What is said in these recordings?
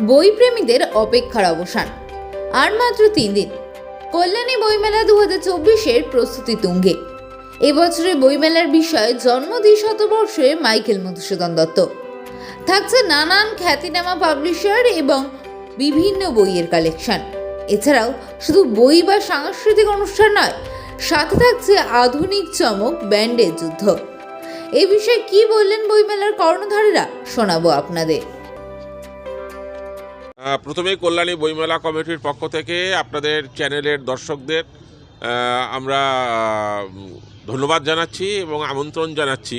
বইপ্রেমীদের অপেক্ষার অবসান। আর মাত্র তিন দিন। কল্যাণী বইমেলা দু হাজার চব্বিশের প্রস্তুতি তুঙ্গে। এবছরের বইমেলার বিষয়ে জন্মদিন শতবর্ষে মাইকেল মধুসূদন দত্ত। থাকছে নানান খ্যাতিনামা পাবলিশার এবং বিভিন্ন বইয়ের কালেকশন। এছাড়াও শুধু বই বা সাংস্কৃতিক অনুষ্ঠান নয়, সাথে থাকছে আধুনিক চমক ব্যান্ডের যুদ্ধ। এ বিষয়ে কি বললেন বইমেলার কর্ণধারেরা, শোনাবো আপনাদের। প্রথমেই কল্যাণী বইমেলা কমিটির পক্ষ থেকে আপনাদের চ্যানেলের দর্শকদের আমরা ধন্যবাদ জানাচ্ছি এবং আমন্ত্রণ জানাচ্ছি।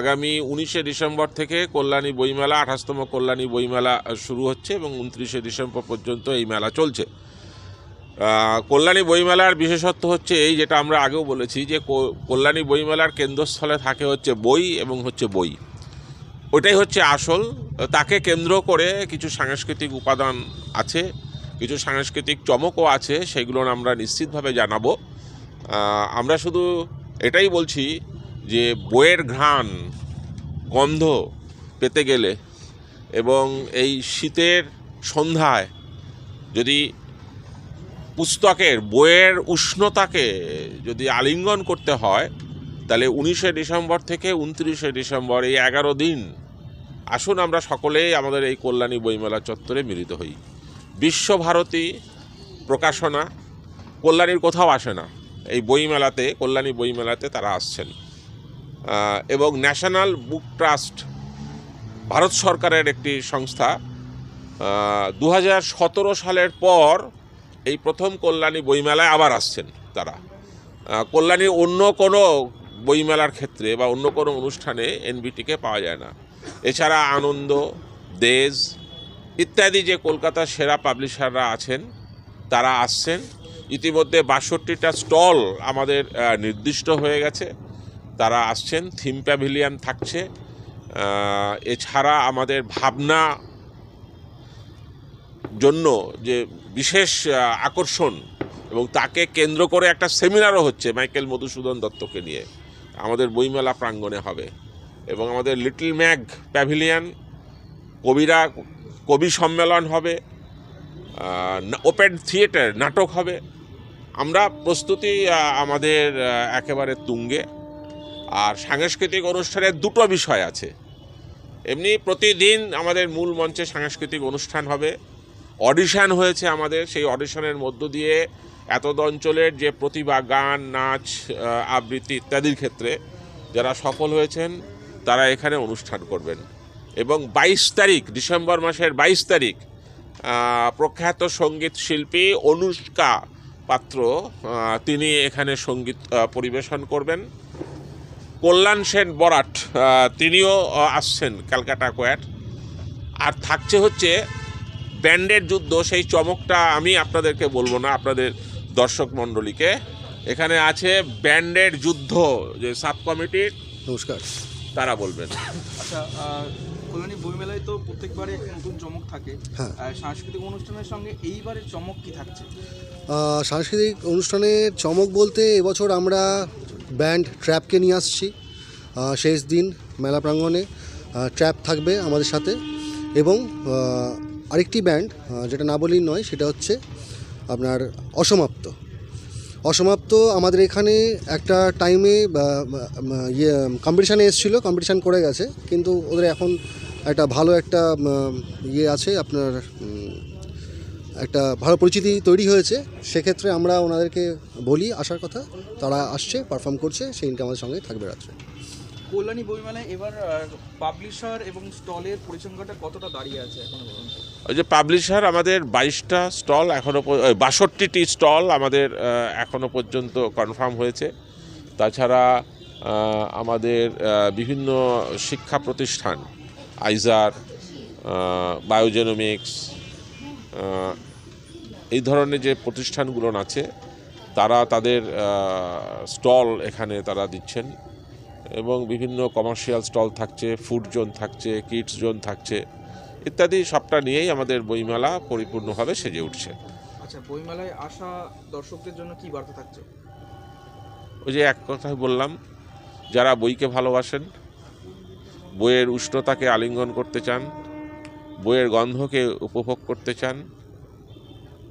আগামী উনিশে ডিসেম্বর থেকে কল্যাণী বইমেলা, আঠাশতম কল্যাণী বইমেলা শুরু হচ্ছে এবং উনত্রিশে ডিসেম্বর পর্যন্ত এই মেলা চলছে। কল্যাণী বইমেলার বিশেষত্ব হচ্ছে এই, যেটা আমরা আগেও বলেছি যে কল্যাণী বইমেলার কেন্দ্রস্থলে থাকে হচ্ছে বই এবং হচ্ছে বই। ওটাই হচ্ছে আসল। তাকে কেন্দ্র করে কিছু সাংস্কৃতিক উপাদান আছে, কিছু সাংস্কৃতিক চমকও আছে সেগুলো আমরা নিশ্চিতভাবে জানাব। আমরা শুধু এটাই বলছি যে বইয়ের ঘ্রাণ, গন্ধ পেতে গেলে এবং এই শীতের সন্ধ্যায় যদি পুস্তকের, বইয়ের উষ্ণতাকে যদি আলিঙ্গন করতে হয়, তাহলে উনিশে ডিসেম্বর থেকে উনত্রিশে ডিসেম্বর এই এগারো দিন আসুন আমরা সকলেই আমাদের এই কল্যাণী বইমেলা চত্বরে মিলিত হই। বিশ্বভারতী প্রকাশনা, কল্যাণীর কোথাও আসে না। এই বইমেলাতে, কল্যাণী বইমেলাতে তারা আসছেন। এবং ন্যাশনাল বুক ট্রাস্ট, ভারত সরকারের একটি সংস্থা দু সালের পর এই প্রথম কল্যাণী বইমেলায় আবার আসছেন তারা। কল্যাণীর অন্য কোনো বইমেলার ক্ষেত্রে বা অন্য কোনো অনুষ্ঠানে এনবিটিকে পাওয়া যায় না। এছাড়া আনন্দ, দেশ ইত্যাদি যে কলকাতার সেরা পাবলিশাররা আছেন, তারা আসছেন। ইতিমধ্যে বাষট্টিটা স্টল আমাদের নির্দিষ্ট হয়ে গেছে। তারা আসছেন, থিম প্যাভিলিয়ান থাকছে। এছাড়া আমাদের ভাবনা জন্য যে বিশেষ আকর্ষণ এবং তাকে কেন্দ্র করে একটা সেমিনারও হচ্ছে মাইকেল মধুসূদন দত্তকে নিয়ে। আমাদের বইমেলা প্রাঙ্গণে হবে। এবং আমাদের লিটল ম্যাগ প্যাভিলিয়ন, কবিরা, কবি সম্মেলন হবে ওপেন থিয়েটার নাটক হবে। আমরা প্রস্তুতি আমাদের একেবারে তুঙ্গে। আর সাংস্কৃতিক অনুষ্ঠানের দুটো বিষয় আছে। এমনি প্রতিদিন আমাদের মূল মঞ্চে সাংস্কৃতিক অনুষ্ঠান হবে। অডিশন হয়েছে আমাদের। সেই অডিশনের মধ্য দিয়ে এতদ অঞ্চলের যে প্রতিভা, গান, নাচ আবৃত্তি ইত্যাদির ক্ষেত্রে যারা সফল হয়েছেন তারা এখানে অনুষ্ঠান করবেন। এবং বাইশ তারিখ, ডিসেম্বর মাসের বাইশ তারিখ প্রখ্যাত সংগীত শিল্পী অনুষ্কা পাত্র তিনি এখানে সংগীত পরিবেশন করবেন। কল্যাণ সেন বরাট তিনিও আসছেন ক্যালকাটা কোয়ার আর থাকছে হচ্ছে ব্যান্ডের যুদ্ধ, সেই চমকটা আমি আপনাদেরকে বলব না, আপনাদের দর্শক মণ্ডলীকে। এখানে আছে ব্যান্ডের যুদ্ধ, যে সাব কমিটির নমস্কার। তারা বলবেন। আচ্ছা আহ, কল্যাণী বইমেলায় তো প্রত্যেকবারে একটা নতুন চমক থাকে। হ্যাঁ। সাংস্কৃতিক অনুষ্ঠানের সঙ্গে এইবারের চমক কি থাকছে? সাংস্কৃতিক অনুষ্ঠানের চমক বলতে এবছর আমরা ব্যান্ড ট্র্যাপকে নিয়ে আসছি। শেষ দিন মেলা প্রাঙ্গণে ট্র্যাপ থাকবে আমাদের সাথে। এবং আরেকটি ব্যান্ড যেটা না বলেই নয় সেটা হচ্ছে আপনার অসমাপ্ত। অসমাপ্ত। আমাদের এখানে একটা টাইমে ইয়ে কম্পিটিশানে এসেছিল কম্পিটিশান করে গেছে। কিন্তু ওদের এখন একটা ভালো একটা ইয়ে আছে, আপনার একটা ভালো পরিচিতি তৈরি হয়েছে। সেক্ষেত্রে আমরা ওনাদেরকে বলি, আসার কথা, তারা আসছে পারফর্ম করছে, সেই দিনকে আমাদের সঙ্গে থাকবে রাত্রে। কল্যাণী বইমেলায় এবার পাবলিশার এবং স্টলের পরিসংখ্যাটা কতটা দাঁড়িয়ে আছে এখনও ওই যে পাবলিশার আমাদের বাইশটা স্টল এখনও বাষট্টিটি স্টল আমাদের আহ, এখনও পর্যন্ত কনফার্ম হয়েছে। তাছাড়া আমাদের বিভিন্ন শিক্ষা প্রতিষ্ঠান আইজার বায়োজেনোমিক্স এই ধরনের যে প্রতিষ্ঠানগুলো আছে তারা তাদের স্টল এখানে তারা দিচ্ছেন। এবং বিভিন্ন কমার্শিয়াল স্টল থাকছে ফুড জোন থাকছে কিডস জোন থাকছে ইত্যাদি সবটা নিয়েই আমাদের বইমেলা পরিপূর্ণভাবে সেজে উঠছে। আচ্ছা বইমেলায় আসা দর্শকদের জন্য কি বার্তা থাকছে? ওই যে এক কথায় বললাম যারা বইকে ভালোবাসেন বইয়ের উষ্ণতাকে আলিঙ্গন করতে চান বইয়ের গন্ধকে উপভোগ করতে চান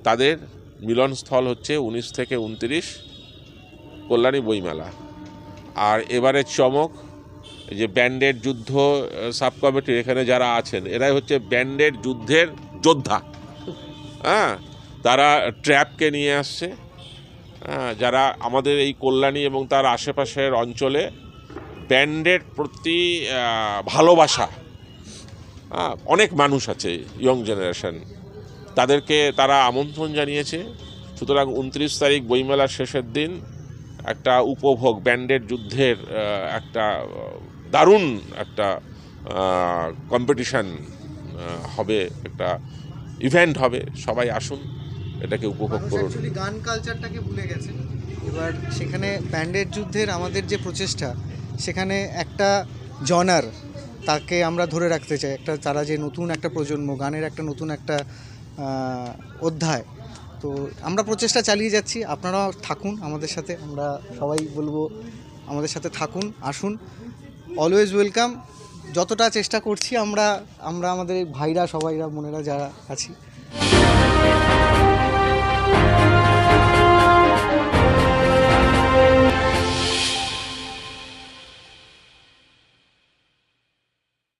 তাদের মিলনস্থল হচ্ছে উনিশ থেকে উনত্রিশ কল্যাণী বইমেলা। আর এবারের চমক যে ব্যান্ডেড যুদ্ধ সাব কমিটির এখানে যারা আছেন এরাই হচ্ছে ব্যান্ডেড যুদ্ধের যোদ্ধা। হ্যাঁ তারা ট্র্যাপকে নিয়ে আসছে। হ্যাঁ যারা আমাদের এই কল্যাণী এবং তার আশেপাশের অঞ্চলে ব্যান্ডের প্রতি ভালোবাসা। হ্যাঁ, অনেক মানুষ আছে ইয়ং জেনারেশন। তাদেরকে তারা আমন্ত্রণ জানিয়েছে। সুতরাং উনত্রিশ তারিখ বইমেলার শেষের দিন একটা উপভোগ ব্যান্ডের যুদ্ধের একটা দারুণ একটা কম্পিটিশান হবে একটা ইভেন্ট হবে। সবাই আসুন এটাকে উপভোগ করুন। গান কালচারটাকে ভুলে গেছে। এবার সেখানে ব্যান্ডের যুদ্ধের আমাদের যে প্রচেষ্টা সেখানে একটা জনার তাকে আমরা ধরে রাখতে চাই। একটা তারা যে নতুন একটা প্রজন্ম গানের একটা নতুন একটা অধ্যায় তো আমরা প্রচেষ্টা চালিয়ে যাচ্ছি। আপনারা থাকুন আমাদের সাথে। আমরা সবাই বলব আমাদের সাথে থাকুন, আসুন। অলওয়েজ ওয়েলকাম যতটা চেষ্টা করছি আমরা আমরা আমাদের ভাইরা, সবাইরা, বোনেরা যারা আছি।